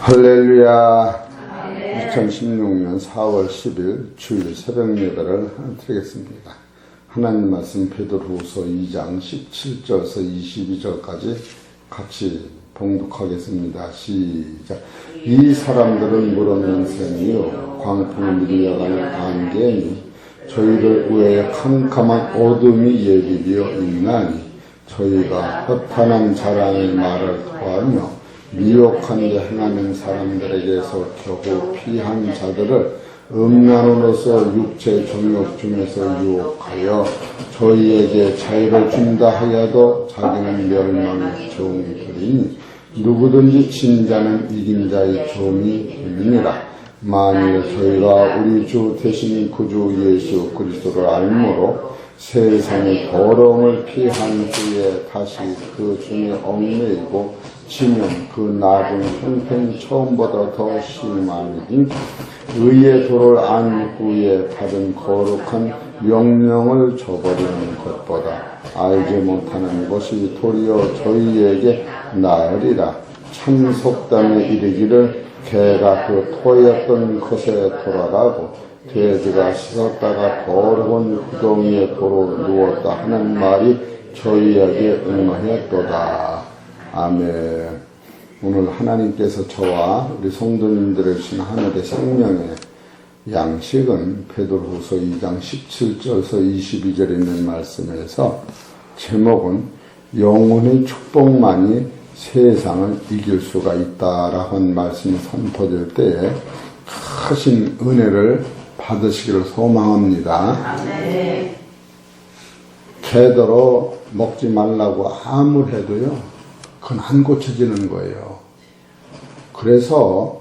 할렐루야. 2016년 4월 10일 주일 새벽 예배를 드리겠습니다. 하나님 말씀 베드로후서 2장 17절에서 22절까지 같이 봉독하겠습니다. 시작. 이 사람들은 물없는 셈이요 광풍을 밀려가는 안개니 저희들 위에 캄캄한 어둠이 예비되어 있나니 저희가 허탄한 자랑의 말을 토하며 미혹한 데 행하는 사람들에게서 겨우 피한 자들을 음란으로서 육체 정욕 중에서 유혹하여 저희에게 자유를 준다 하여도 자기는 멸망의 종들이니 누구든지 진자는 이긴 자의 종이 됨이니라. 만일 저희가 우리 주 대신 구주 예수 그리스도를 알므로 세상의 더러움을 피한 후에 다시 그 중에 얽매이고 치면 그 나중 형편 처음보다 더 심하니 의의 도를 안 후에 받은 거룩한 명령을 저버리는 것보다 알지 못하는 것이 도리어 저희에게 나으리라. 참 속담에 이르기를 개가 그 토였던 것에 돌아가고 돼지가 씻었다가 더러운 구덩이에 도로 누웠다 하는 말이 저희에게 응하였도다. 아멘. 오늘 하나님께서 저와 우리 성도님들을 주신 하늘의 생명의 양식은 베드로후서 2장 17절에서 22절에 있는 말씀에서 제목은 영혼의 축복만이 세상을 이길 수가 있다라고 한 말씀이 선포될 때에 크신 은혜를 받으시기를 소망합니다. 개더러 먹지 말라고 아무리 해도요, 그건 안 고쳐지는 거예요. 그래서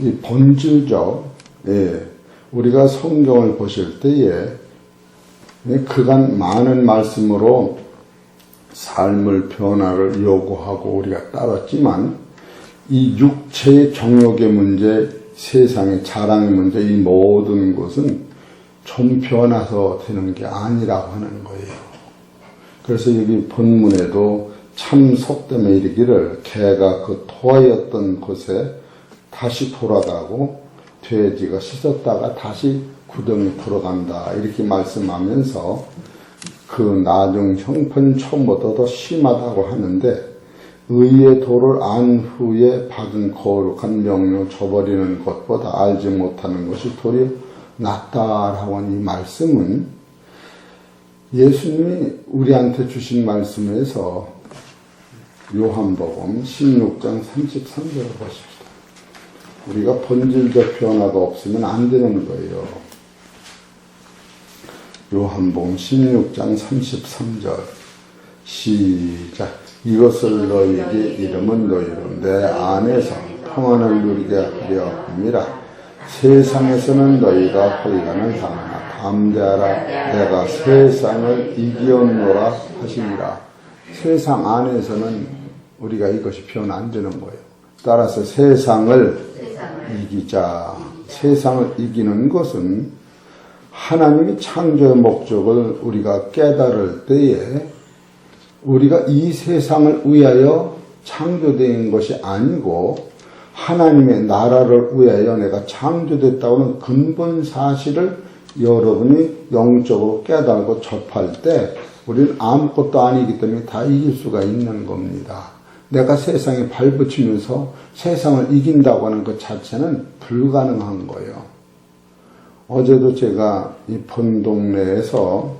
이 본질적, 예, 우리가 성경을 보실 때에 예, 그간 많은 말씀으로 삶을 변화를 요구하고 우리가 따랐지만 이 육체의 정욕의 문제, 세상의 자랑의 문제, 이 모든 것은 좀 변화서 되는 게 아니라고 하는 거예요. 그래서 여기 본문에도 참 속담에 이르기를 개가 그 토하였던 곳에 다시 돌아가고 돼지가 씻었다가 다시 구덩이 들어간다 이렇게 말씀하면서 그 나중 형편 처음보다 더 심하다고 하는데 의의 도를 안 후에 받은 거룩한 명령 저버리는 것보다 알지 못하는 것이 도리어 낫다라고 하는 이 말씀은 예수님이 우리한테 주신 말씀에서 요한복음 16장 33절을 보십시다. 우리가 본질적 변화가 없으면 안 되는 거예요. 요한복음 16장 33절 시작 이것을 너희에게 이름은 너희로. 내 안에서 평안을 누리게 하려 함이라. 세상에서는 너희가 허리간을 당하나 담대하라. 내가 세상을 이기었노라 하시니라 세상 안에서는 우리가 이것이 변화 안 되는 거예요. 따라서 세상을 이기자. 세상을 이기는 것은 하나님이 창조의 목적을 우리가 깨달을 때에 우리가 이 세상을 위하여 창조된 것이 아니고 하나님의 나라를 위하여 내가 창조됐다고는 근본 사실을 여러분이 영적으로 깨달고 접할 때 우리는 아무것도 아니기 때문에 다 이길 수가 있는 겁니다. 내가 세상에 발붙이면서 세상을 이긴다고 하는 것 자체는 불가능한 거예요. 어제도 제가 이 본 동네에서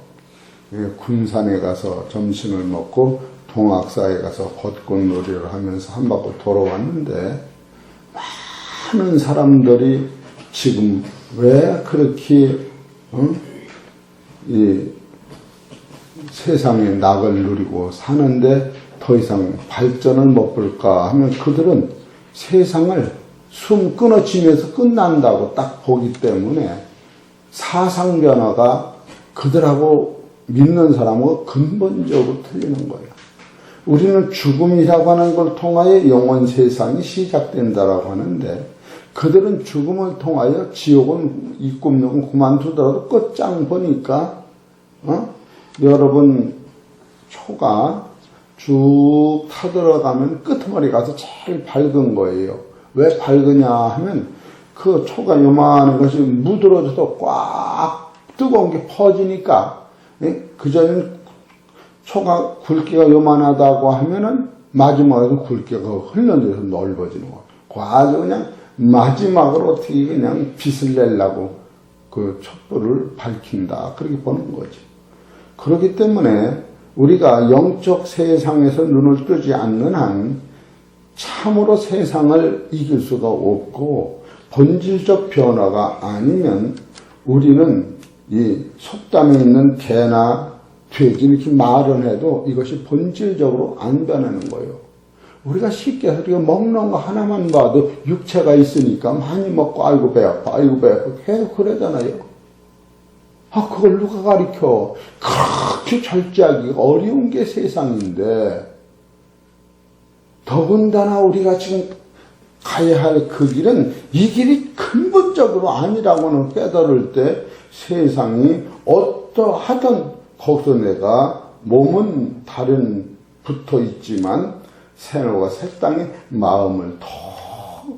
군산에 가서 점심을 먹고 동학사에 가서 벚꽃놀이를 하면서 한 바퀴 돌아왔는데 많은 사람들이 지금 왜 그렇게 어? 이 세상의 낙을 누리고 사는데 더 이상 발전을 못 볼까 하면 그들은 세상을 숨 끊어지면서 끝난다고 딱 보기 때문에 사상 변화가 그들하고 믿는 사람하고 근본적으로 틀리는 거예요. 우리는 죽음이라고 하는 걸 통하여 영원 세상이 시작된다라고 하는데 그들은 죽음을 통하여 지옥은 입금역은 그만두더라도 끝장 보니까 어? 여러분 초가 쭉 타들어가면 끄트머리 가서 제일 밝은 거예요. 왜 밝으냐 하면 그 초가 요만한 것이 무드러져서 꽉 뜨거운 게 퍼지니까 예? 그전엔 초가 굵기가 요만하다고 하면은 마지막에 굵기가 흘러내서 넓어지는 거야. 그 아주 그냥 마지막으로 어떻게 그냥 빛을 내려고 그 촛불을 밝힌다. 그렇게 보는 거지. 그렇기 때문에 우리가 영적 세상에서 눈을 뜨지 않는 한 참으로 세상을 이길 수가 없고 본질적 변화가 아니면 우리는 이 속담에 있는 개나 돼지 이렇게 말을 해도 이것이 본질적으로 안 변하는 거예요. 우리가 쉽게 우리가 먹는 거 하나만 봐도 육체가 있으니까 많이 먹고 아이고 배 아파 아이고 배 아파 계속 그러잖아요. 아 그걸 누가 가르쳐 그렇게 절제하기가 어려운 게 세상인데 더군다나 우리가 지금 가야 할 그 길은 이 길이 근본적으로 아니라고는 깨달을 때 세상이 어떠하든 거기서 내가 몸은 다른 붙어 있지만 새로가 색당의 마음을 더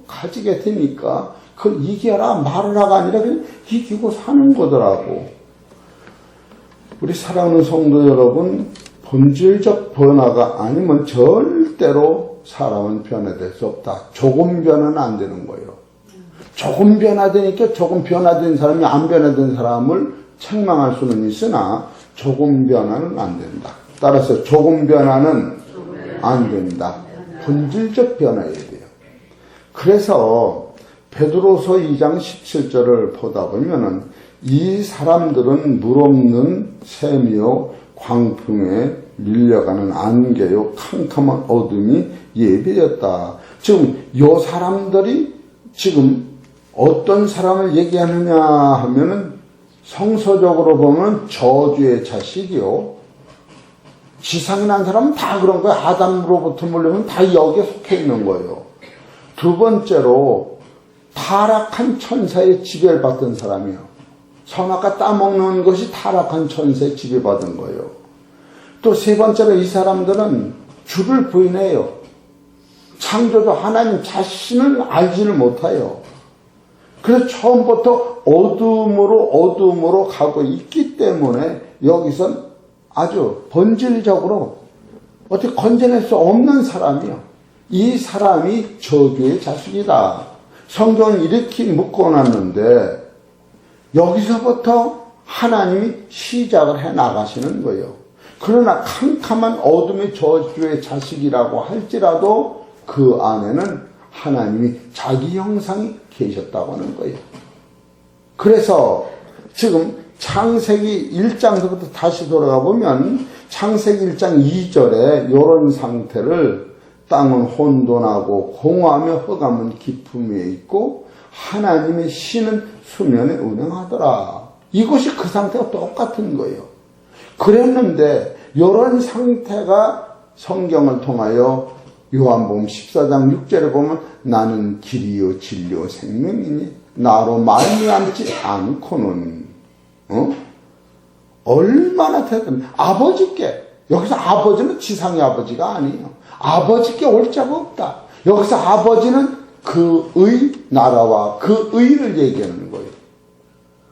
가지게 되니까 그걸 이겨라 말하라가 아니라 그냥 이기고 사는 거더라고. 우리 사랑하는 성도 여러분, 본질적 변화가 아니면 절대로 사람은 변화될 수 없다. 조금 변화는 안 되는 거예요. 조금 변화되니까 조금 변화된 사람이 안 변화된 사람을 책망할 수는 있으나 조금 변화는 안 된다. 따라서 조금 변화는 안 된다. 본질적 변화해야 돼요. 그래서 베드로서 2장 17절을 보다 보면은 이 사람들은 물 없는 샘이요 광풍에 밀려가는 안개요 캄캄한 어둠이 예비였다. 지금 요 사람들이 지금 어떤 사람을 얘기하느냐 하면은 성서적으로 보면 저주의 자식이요. 지상에 난 사람은 다 그런 거예요. 아담으로부터 물려면 다 여기에 속해 있는 거예요. 두 번째로 타락한 천사의 지배받던 사람이요. 선악과 따먹는 것이 타락한 천사의 지배받은 거예요. 또 세 번째로 이 사람들은 주를 부인해요. 창조주 하나님 자신을 알지를 못해요. 그래서 처음부터 어둠으로 어둠으로 가고 있기 때문에 여기선 아주 본질적으로 어떻게 건져낼 수 없는 사람이요. 이 사람이 저주의 자식이다. 성경은 이렇게 묶어놨는데 여기서부터 하나님이 시작을 해 나가시는 거예요. 그러나 캄캄한 어둠의 저주의 자식이라고 할지라도 그 안에는 하나님이 자기 형상이 계셨다고 하는 거예요. 그래서 지금 창세기 1장부터 다시 돌아가 보면 창세기 1장 2절에 이런 상태를 땅은 혼돈하고 공허하며 깊음 위에 있고 하나님의 신은 수면에 운행하더라. 이것이 그 상태가 똑같은 거예요. 그랬는데 이런 상태가 성경을 통하여 요한복음 14장 6절에 보면 나는 길이요 진리요 생명이니 나로 말미암지 않고는 어? 얼마나 대단 아버지께 여기서 아버지는 지상의 아버지가 아니에요. 아버지께 올 자가 없다. 여기서 아버지는 그의 나라와 그 의를 얘기하는 거예요.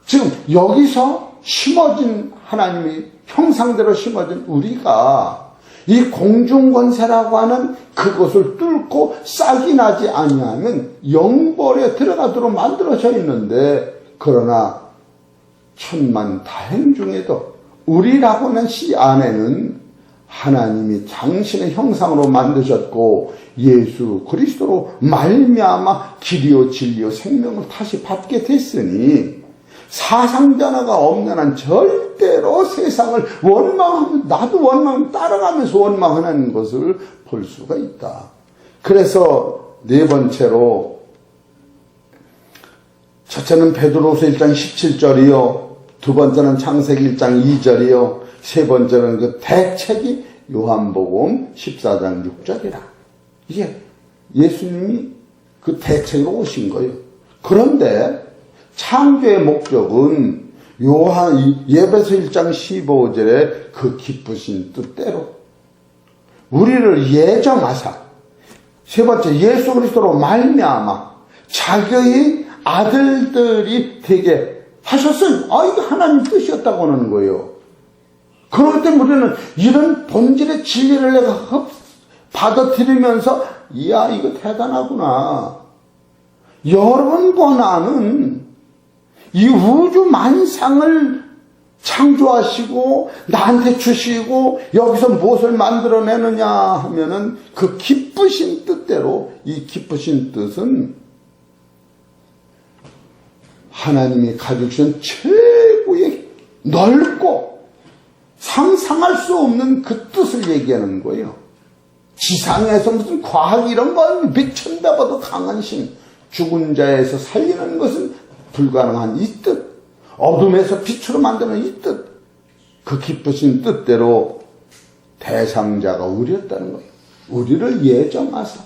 지금 여기서 심어진 하나님이 형상대로 심어진 우리가 이 공중권세라고 하는 그것을 뚫고 싹이 나지 아니하면 영벌에 들어가도록 만들어져 있는데 그러나 천만 다행 중에도 우리라고 하는 시 안에는 하나님이 당신의 형상으로 만드셨고 예수 그리스도로 말미암아 길이요 진리요 생명을 다시 받게 됐으니 사상 변화가 없는 한 절대로 세상을 원망하면 나도 원망 따라가면서 원망하는 것을 볼 수가 있다. 그래서 네 번째로 첫째는 베드로서 1장 17절이요. 두 번째는 창세기 1장 2절이요. 세 번째는 그 대책이 요한복음 14장 6절이라. 이게 예수님이 그 대책으로 오신 거예요. 그런데 창조의 목적은 요한 예배서 1장 15절에 그 기쁘신 뜻대로 우리를 예정하사 세 번째 예수 그리스도로 말미암아 자기의 아들들이 되게 하셨으니 아 이게 하나님 뜻이었다고 하는 거예요. 그럴 때 우리는 이런 본질의 진리를 내가 흡- 받아들이면서 이야 이거 대단하구나. 여러분과 나는 이 우주 만상을 창조하시고 나한테 주시고 여기서 무엇을 만들어내느냐 하면은 그 기쁘신 뜻대로 이 기쁘신 뜻은 하나님이 가지고 계신 최고의 넓고 상상할 수 없는 그 뜻을 얘기하는 거예요. 지상에서 무슨 과학 이런 건 미천 배보다 강한 신, 죽은 자에서 살리는 것은 불가능한 이 뜻, 어둠에서 빛으로 만드는 이 뜻, 그 기쁘신 뜻대로 대상자가 우리였다는 거예요. 우리를 예정하사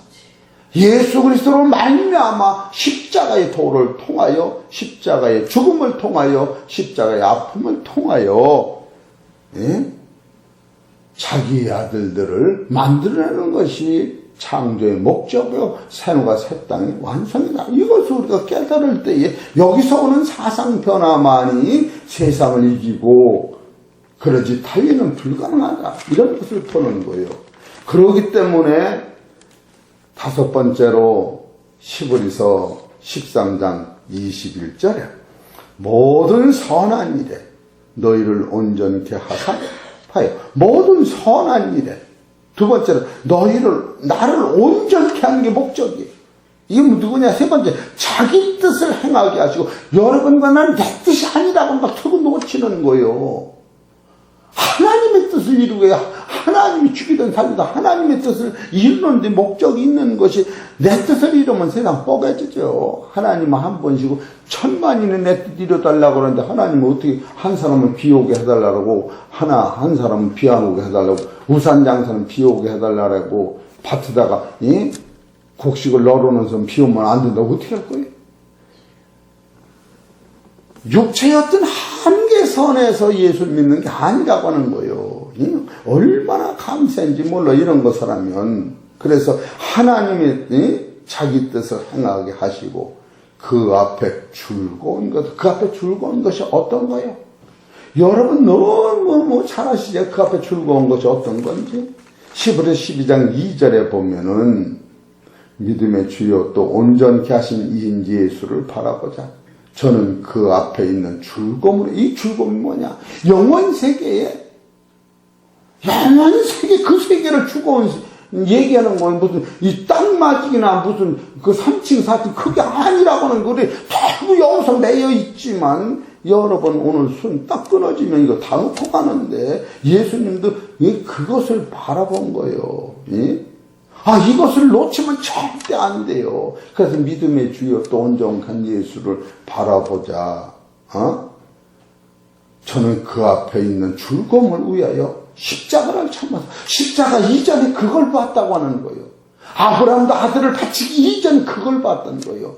예수 그리스도로 말미암아 십자가의 도를 통하여 십자가의 죽음을 통하여 십자가의 아픔을 통하여 예? 자기 아들들을 만들어내는 것이 창조의 목적이요 새노가 새 땅의 완성이다. 이것을 우리가 깨달을 때에 여기서 오는 사상 변화만이 세상을 이기고 그러지 달리는 불가능하다. 이런 것을 보는 거예요. 그러기 때문에 다섯 번째로 시브리서 13장 21절에 모든 선한 일에 너희를 온전케 하사 파요. 모든 선한 일에 두 번째로 너희를 나를 온전케 하는 게 목적이에요. 이게 누구냐? 세 번째 자기 뜻을 행하게 하시고 여러분과 나는 내 뜻이 아니라고 막 틀고 놓치는 거예요. 하나님의 뜻을 이루고 하나님이 죽이든 살리든 하나님의 뜻을 이루는데 목적이 있는 것이 내 뜻을 이루면 세상 뻐개지죠. 하나님은 한 번이고 천만인은 내뜻 이뤄달라고 그러는데 하나님은 어떻게 한 사람은 비 오게 해달라고 하나 한 사람은 비 안 오게 해달라고 우산 장사는 비 오게 해달라고 밭에다가 이 곡식을 널어놓은 사람 비 오면 안 된다고 어떻게 할 거예요? 어떤 한계 선에서 예수 믿는 게 아니라고 하는 거예요. 이 얼마나 감사인지 몰라 이런 것을 하면 그래서 하나님의 이 자기 뜻을 행하게 하시고 그 앞에 즐거운 것, 그 앞에 즐거운 것이 어떤 거예요? 여러분 너무 뭐잘 아시죠? 그 앞에 즐거운 것이 어떤 건지? 10월에 12장 2절에 보면은 믿음의 주여 또 온전케 하신 이인 예수를 바라보자. 저는 그 앞에 있는 즐거움으로 이 즐거움이 뭐냐? 영원 세계에 영원 세계 그 세계를 주고 얘기하는 건 무슨 이 땅마직이나 무슨 그 3층 4층 그게 아니라고 하는 거리 대부 여기서 매여 있지만 여러분 오늘 손딱 끊어지면 이거 다 놓고 가는데 예수님도 이 그것을 바라본 거예요. 예? 아, 이것을 놓치면 절대 안 돼요. 그래서 믿음의 주여 또 온전한 예수를 바라보자. 어? 저는 그 앞에 있는 즐거움을 위하여 십자가를 참아서 십자가 이전에 그걸 봤다고 하는 거예요. 아브라함도 아들을 바치기 이전 그걸 봤던 거예요.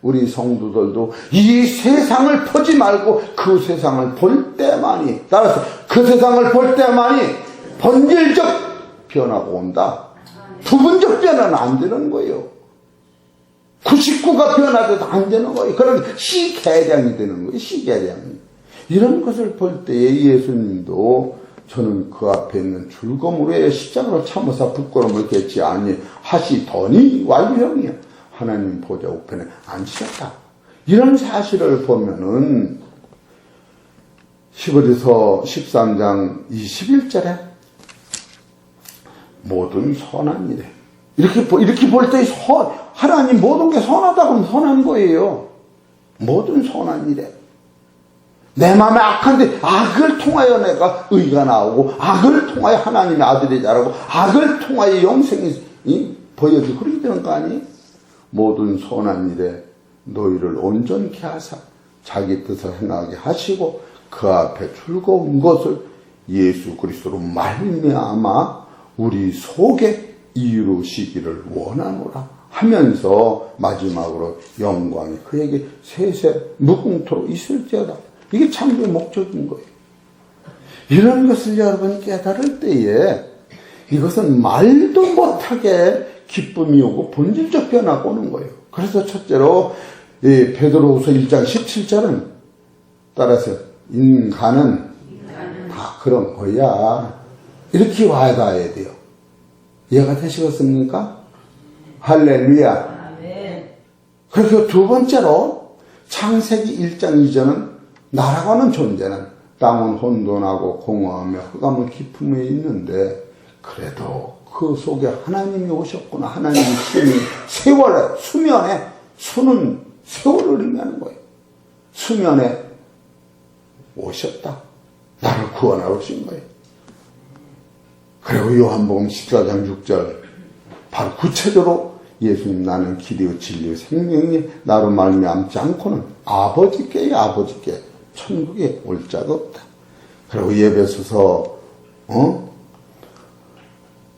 우리 성도들도 이 세상을 보지 말고 그 세상을 볼 때만이 따라서 그 세상을 볼 때만이 본질적 변화가 온다. 부분적 변화는 안 되는 거예요. 99가 변화돼도 안 되는 거예요. 그런 시계량이 되는 거예요. 시계량이. 이런 것을 볼 때에 예수님도 저는 그 앞에 있는 즐거움으로 십자가로 참으사 부끄러움을 깨지 아니 하시더니 완료형이요. 하나님 보좌 우편에 앉으셨다. 이런 사실을 보면은 시브리서 13장 21절에 모든 선한 일에 이렇게 보- 이렇게 볼때선 하나님 모든 게 선하다고 하면 선한 거예요. 모든 선한 일에 내 마음에 악한데 악을 통하여 내가 의가 나오고 악을 통하여 하나님의 아들이 자라고 악을 통하여 영생이 이, 보여지고 그렇게 되는 거 아니? 모든 선한 일에 너희를 온전케 하사 자기 뜻을 행하게 하시고 그 앞에 즐거운 것을 예수 그리스도로 말미암아 우리 속에 이루시기를 원하노라 하면서 마지막으로 영광이 그에게 세세 무궁토록 있을지어다. 이게 창조의 목적인 거예요. 이런 것을 여러분 깨달을 때에 이것은 말도 못하게 기쁨이 오고 본질적 변화가 오는 거예요. 그래서 첫째로 이 베드로후서 1장 17절은 따라서 인간은 다 그런 거야. 이렇게 와닿아야 돼요. 이해가 되시겠습니까? 할렐루야. 그리고 두 번째로 창세기 1장 2절은 나라고 하는 존재는 땅은 혼돈하고 공허하며 흑암의 깊음에 있는데 그래도 그 속에 하나님이 오셨구나. 하나님의 힘이 세월에 수면에 수는 세월을 의미하는 거예요. 수면에 오셨다. 나를 구원하러 오신 거예요. 그리고 요한복음 14장 6절 바로 구체적으로 예수님 나는 길이요 진리요 생명이 나로 말미암지 않고는 아버지께 아버지께 천국에 올 자가 없다. 그리고 예배소서 어?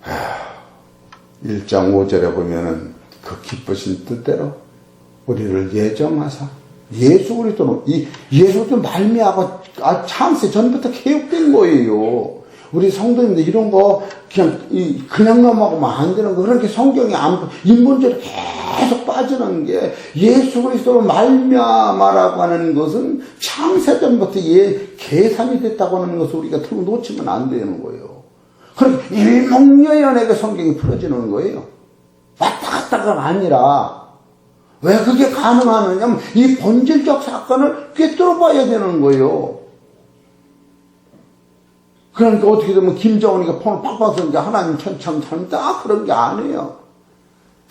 하, 1장 5절에 보면은 그 기쁘신 뜻대로 우리를 예정하사 예수 그리스도는 이 예수 좀 말미암아 아, 창세 전부터 개혁된 거예요. 우리 성도님들 이런 거 그냥 이 그냥 넘어가면 안 되는 거 그렇게 성경이 안 인본적으로 계속 빠지는 게 예수 그리스도로 말미암아라고 하는 것은 창세 전부터 예 계산이 됐다고 하는 것을 우리가 틀고 놓치면 안 되는 거예요. 그럼 일목요연하게 성경이 풀어지는 거예요. 왔다 갔다가 아니라 왜 그게 가능하느냐 면 이 본질적 사건을 꿰뚫어 봐야 되는 거예요. 그러니까 어떻게 되면 김정은이가 폰을 팍팍 쓰는 게 하나님 천창천다 그런 게 아니에요.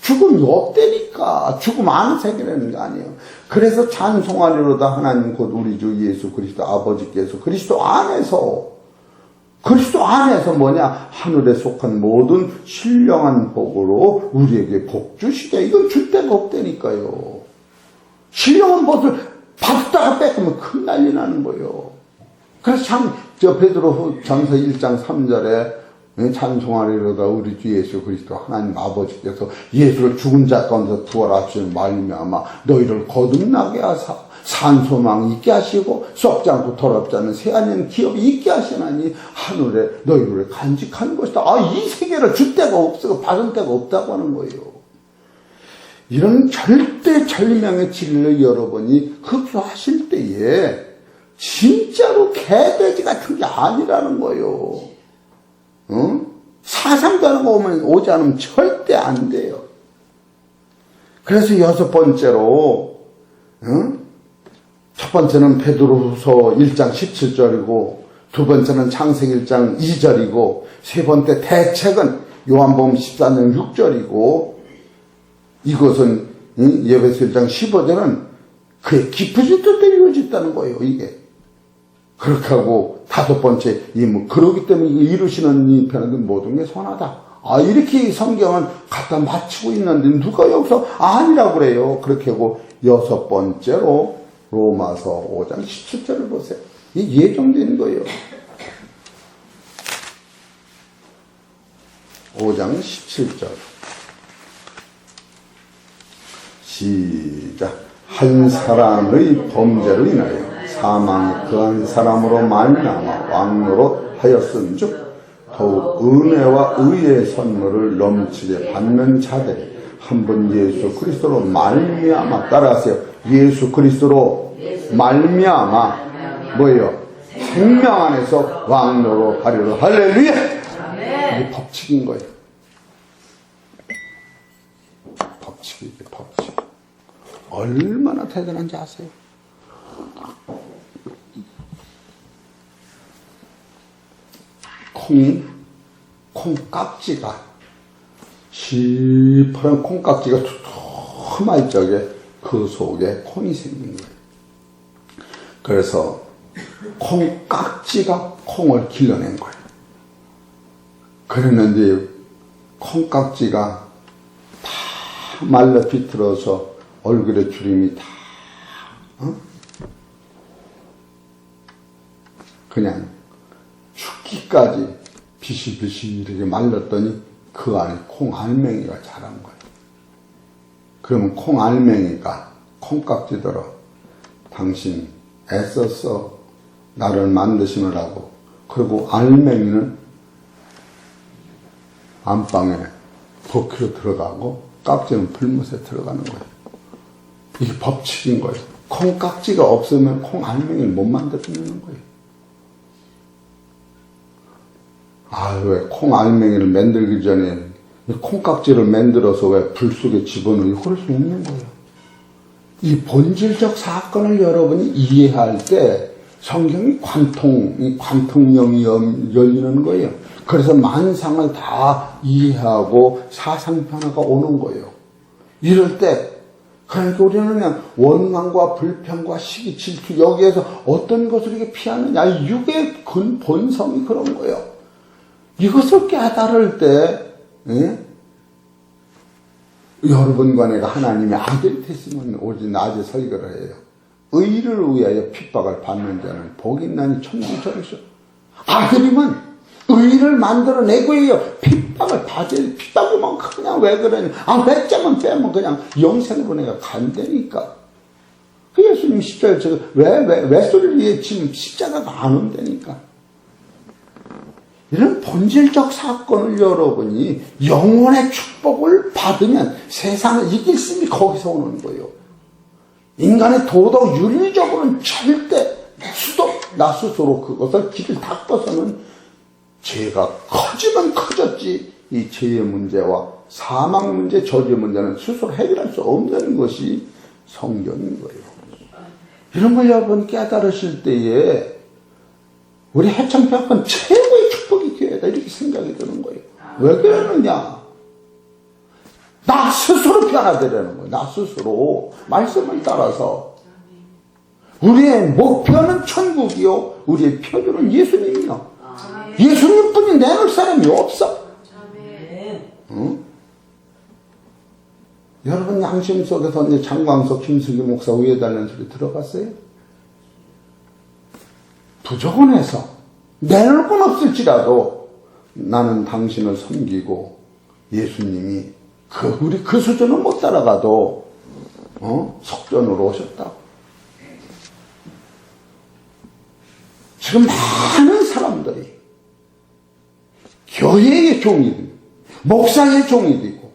죽음이 없다니까. 죽음 안 세계라는 게 아니에요. 그래서 찬송하리로다 하나님 곧 우리 주 예수 그리스도 아버지께서 그리스도 안에서 그리스도 안에서 뭐냐 하늘에 속한 모든 신령한 복으로 우리에게 복 주시게 이건 줄 데가 없다니까요. 신령한 복을 받다가 뺏으면 큰 난리 나는 거예요. 그래서 참, 저 베드로 전서 1장 3절에 찬송하리로다 우리 주 예수 그리스도 하나님 아버지께서 예수를 죽은 자 가운데서 부활 하시는 말미암아 너희를 거듭나게 하사 산소망 있게 하시고 썩지 않고 더럽지 않은 새하년 기업이 있게 하시나니 하늘에 너희를 간직한 것이다. 아, 이 세계를 줄 데가 없어 받을 데가 없다고 하는 거예요. 이런 절대 절명의 진리를 여러분이 흡수하실 때에 진짜로 개돼지 같은 게 아니라는 거예요. 하는 거 오면 오지 않으면 절대 안 돼요. 그래서 여섯 번째로 어? 첫 번째는 베드로후서 1장 17절이고 두 번째는 창세기 1장 2절이고 세 번째 대책은 요한복음 14장 6절이고 이것은 예배서 1장 15절은 그의 깊으신 뜻대로 이루어졌다는 거예요 이게 그렇게 하고 다섯 번째 이뭐 그러기 때문에 이루시는 이 편은 모든 게 선하다. 아 이렇게 성경은 갖다 맞추고 있는데 누가 여기서 아니라고 그래요. 그렇게 하고 여섯 번째로 로마서 5장 17절을 보세요. 이 예정된 거예요. 5장 17절. 시작. 한 사람의 범죄로 인하여 사망이 그한 사람으로 말미암아 왕노로 하였은즉 더욱 은혜와 의의 선물을 넘치게 받는 자들이 한 번 예수 그리스도로 말미암아 따라하세요. 예수 그리스도로 말미암아 뭐예요? 생명 안에서 왕노로 하리로 할렐루야. 이게 법칙인 거예요. 법칙이지 법칙. 얼마나 대단한지 아세요? 콩, 콩깍지가, 시퍼런 콩깍지가 두툼할 적에 그 속에 콩이 생긴 거예요. 그래서 콩깍지가 콩을 길러낸 거예요. 그랬는데 콩깍지가 다 말라 비틀어서 얼굴에 주름이 다, 어? 그냥 죽기까지 비실비실하게 말랐더니 그 안에 콩알맹이가 자란 거예요. 그러면 콩알맹이가 콩깍지더러 당신 애써서 나를 만드시느라고 그리고 알맹이는 안방에 버큐로 들어가고 깍지는 불못에 들어가는 거예요. 이게 법칙인 거예요. 콩깍지가 없으면 콩 알맹이를 못 만들어내는 거예요. 아, 왜 콩 알맹이를 만들기 전에 이 콩깍지를 만들어서 왜 불 속에 집어넣고 그럴 수 있는 거예요. 이 본질적 사건을 여러분이 이해할 때 성경이 관통, 이 관통령이 열- 열리는 거예요. 그래서 만상을 다 이해하고 사상 변화가 오는 거예요. 이럴 때, 그러니까 우리는 그냥 원망과 불평과 시기, 질투, 여기에서 어떤 것을 이렇게 피하느냐. 이 육의 근 본성이 그런 거예요. 이것을 깨달을 때, 예? 여러분과 내가 하나님의 아들이 됐으면 오직 낮에 설교를 해요. 의를 위하여 핍박을 받는 자는 복이 있나니 천국이 저리서 아들이면 의를 만들어내고 해요. 핍박을 받을 핍박이면 그냥 왜 그러냐. 아, 몇 점은 빼면 그냥 영생으로 내가 간다니까. 그 예수님 십자가 저 왜, 왜, 왜 소리를 위해 지금 십자가가 안 온다니까. 이런 본질적 사건을 여러분이 영원의 축복을 받으면 세상을 이길 수 있는 거기서 오는 거예요. 인간의 도덕 윤리적으로는 절대 수도 나 스스로 그것을 길을 닦아서는 죄가 커지면 커졌지 이 죄의 문제와 사망 문제, 저주의 문제는 스스로 해결할 수 없는 것이 성경인 거예요. 이런 걸 여러분 깨달으실 때에 우리 해창평은 최고의 생각이 드는 거예요. 왜 그러느냐? 나 스스로 변화되려는 거예요. 나 스스로 말씀을 따라서 우리의 목표는 천국이요. 우리의 표준은 예수님이요. 예수님 뿐이 내놓을 사람이 없어. 응? 여러분 양심 속에서 이제 장광석 김수기 목사 우회달라는 소리 들어봤어요? 부족원에서 내놓을 건 없을지라도 나는 당신을 섬기고 예수님이 그 우리 그 수준은 못 따라가도 어? 석전으로 오셨다. 지금 많은 사람들이 교회의 종이 되고 목사의 종이 되고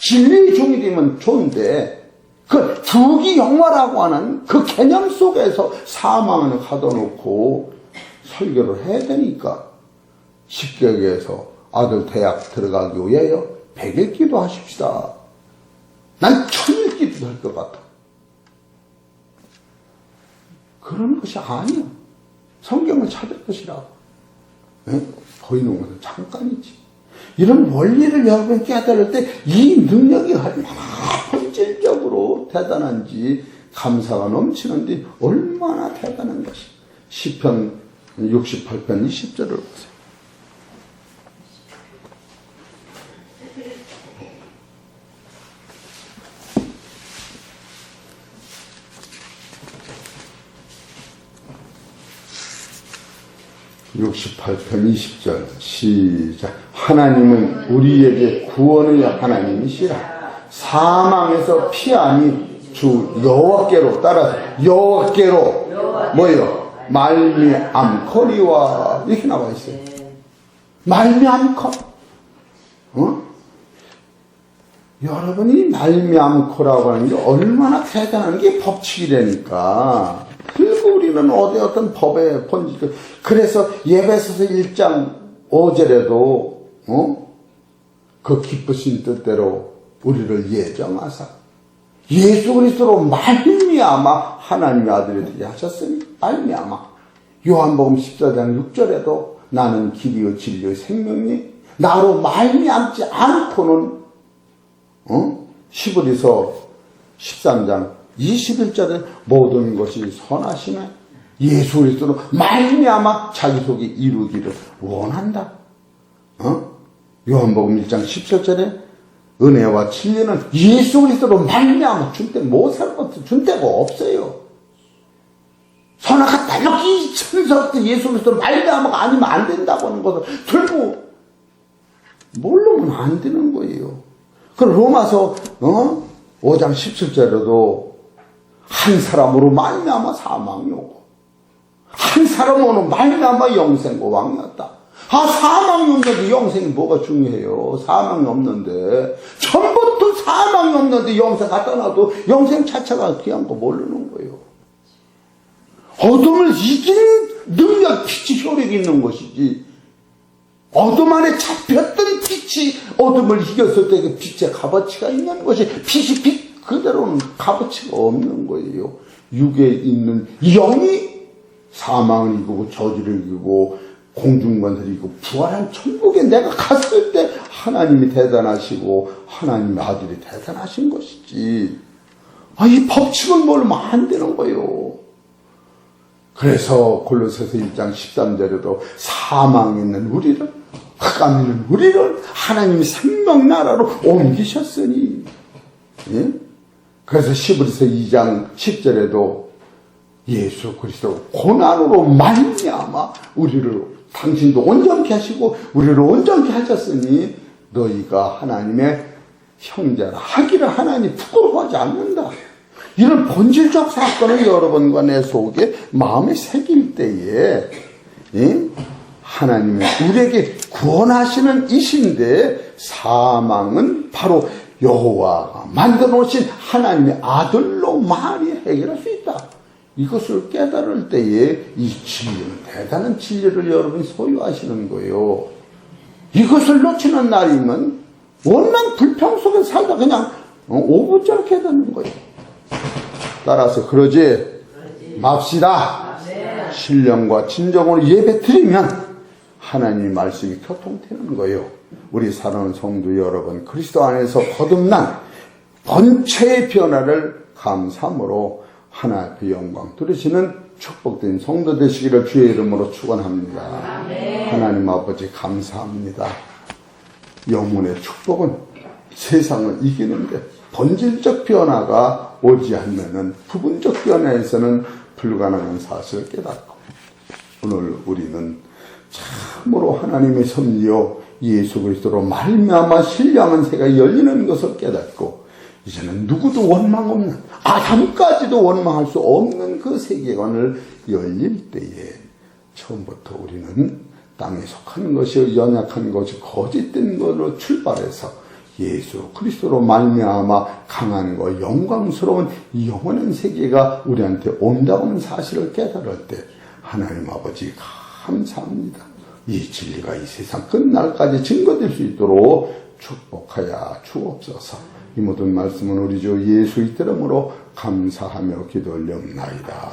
진리의 종이 되면 좋은데 그 부귀 영화라고 하는 그 개념 속에서 사망을 가둬놓고 설교를 해야 되니까 십격에서 아들 대학 들어가기 위해요 백일 기도하십시다. 난 천일 기도 할것 같아. 그런 것이 아니야. 성경을 찾을 것이라고. 예? 보이는 것은 잠깐이지. 이런 원리를 여러분 깨달을 때 이 능력이 얼마나 본질적으로 대단한지 감사가 넘치는데 얼마나 대단한 것이. 시편 68편 20절을 보세요. (68편 20절) 시작 하나님은 우리에게 구원의 하나님이시라 사망에서 피함이 주 여호와께로 따라서 여호와께로 뭐예요 말미암거리와 이렇게 나와 있어요 말미암거 어? 여러분이 말미암코라고 하는 게 얼마나 대단한 게 법칙이라니까. 우리는 어디 어떤 법의 본질, 그래서 예배소서 1장 5절에도, 어? 그 기쁘신 뜻대로 우리를 예정하사. 예수 그리스도로 말미암아 하나님의 아들이 되게 하셨으니 말미암아. 요한복음 14장 6절에도 나는 길이요 진리요 생명이 나로 말미암지 않고는 어? 시브리서 13장 21절에 모든 것이 선하심에 예수 그리스도로 말미암아 자기 속이 이루기를 원한다. 어? 요한복음 1장 17절에 은혜와 진리는 예수 그리스도로 말미암아 준때못살 것도 준 데가 없어요. 선악가 달력이 천서부터 예수 그리스도로 말미암아가 아니면 안 된다고 하는 것을 들고 모르면 안 되는 거예요. 그 로마서 어? 5장 17절에도 한 사람으로 말미암아 사망이 오고 한 사람으로 말미암아 영생과 왕이었다. 아, 사망이 없는데 영생이 뭐가 중요해요? 사망이 없는데. 전부터 사망이 없는데 영생 갖다 놔도 영생 자체가 귀한 거 모르는 거예요. 어둠을 이기는 능력, 빛이 효력이 있는 것이지. 어둠 안에 잡혔던 빛이 어둠을 이겼을 때 그 빛의 값어치가 있는 것이 빛이 빛 그대로는 값어치가 없는 거예요. 육에 있는 영이 사망을 이기고 저주를 이기고 공중권세를 이기고 부활한 천국에 내가 갔을 때 하나님이 대단하시고 하나님의 아들이 대단하신 것이지. 아, 이 법칙을 모르면 안 되는 거예요. 그래서 골로새서 1장 13절에도 사망에 있는 우리를 흑암에 있는 우리를 하나님이 생명나라로 옮기셨으니 예? 그래서 시브리서 2장 10절에도 예수 그리스도 고난으로 말미암아 우리를 당신도 온전케 하시고 우리를 온전케 하셨으니 너희가 하나님의 형제라 하기를 하나님 부끄러워하지 않는다. 이런 본질적 사건을 여러분과 내 속에 마음에 새길 때에 예? 하나님의 우리에게 구원하시는 이신데 사망은 바로 여호와가 만들어 놓으신 하나님의 아들로 많이 해결할 수 있다. 이것을 깨달을 때에 이 진리는 대단한 진리를 여러분이 소유하시는 거예요. 이것을 놓치는 날이면 원망 불평 속에 살다 그냥 오분절게 되는 거예요. 따라서 그러지 맙시다. 신령과 진정으로 예배 드리면 하나님 말씀이 교통되는 거예요. 우리 사랑하는 성도 여러분, 그리스도 안에서 거듭난 번체의 변화를 감사함으로 하나님의 영광 들으시는 축복된 성도 되시기를 주의 이름으로 축원합니다. 하나님 아버지 감사합니다. 영혼의 축복은 세상을 이기는데 본질적 변화가 오지 않으면 부분적 변화에서는 불가능한 사실을 깨닫고 오늘 우리는 참으로 하나님의 섭리요 예수 그리스도로 말미암아 신령한 새가 열리는 것을 깨닫고 이제는 누구도 원망 없는 아담까지도 원망할 수 없는 그 세계관을 열릴 때에 처음부터 우리는 땅에 속한 것이 연약한 것이 거짓된 것으로 출발해서 예수 그리스도로 말미암아 강한 거 영광스러운 이 영원한 세계가 우리한테 온다고 하는 사실을 깨달을 때 하나님 아버지 감사합니다. 이 진리가 이 세상 끝날까지 증거될 수 있도록 축복하여 주옵소서. 이 모든 말씀은 우리 주 예수 이름으로 감사하며 기도 올려옵나이다.